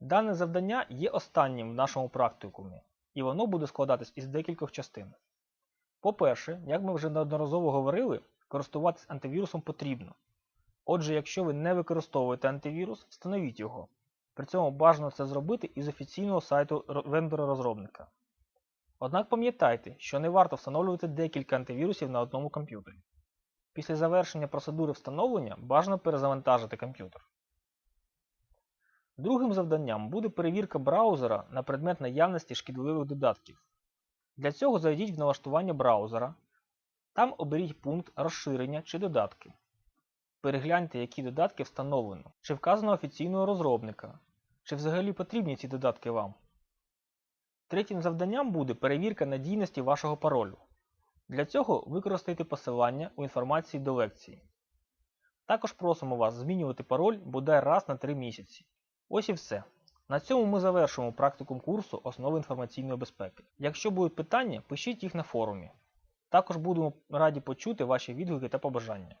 Дане завдання є останнім в нашому практикумі, і воно буде складатись із декількох частин. По-перше, як ми вже неодноразово говорили, користуватись антивірусом потрібно. Отже, якщо ви не використовуєте антивірус, встановіть його. При цьому бажано це зробити із офіційного сайту ро- вендора-розробника. Однак пам'ятайте, що не варто встановлювати декілька антивірусів на одному комп'ютері. Після завершення процедури встановлення бажано перезавантажити комп'ютер. Другим завданням буде перевірка браузера на предмет наявності шкідливих додатків. Для цього зайдіть в налаштування браузера. Там оберіть пункт розширення чи додатки. Перегляньте, які додатки встановлено, чи вказано офіційного розробника, чи взагалі потрібні ці додатки вам. Третім завданням буде перевірка надійності вашого паролю. Для цього використайте посилання у інформації до лекції. Також просимо вас змінювати пароль бодай раз на 3 місяці. Ось і все. На цьому ми завершуємо практикум курсу Основи інформаційної безпеки. Якщо будуть питання, пишіть їх на форумі. Також будемо раді почути ваші відгуки та побажання.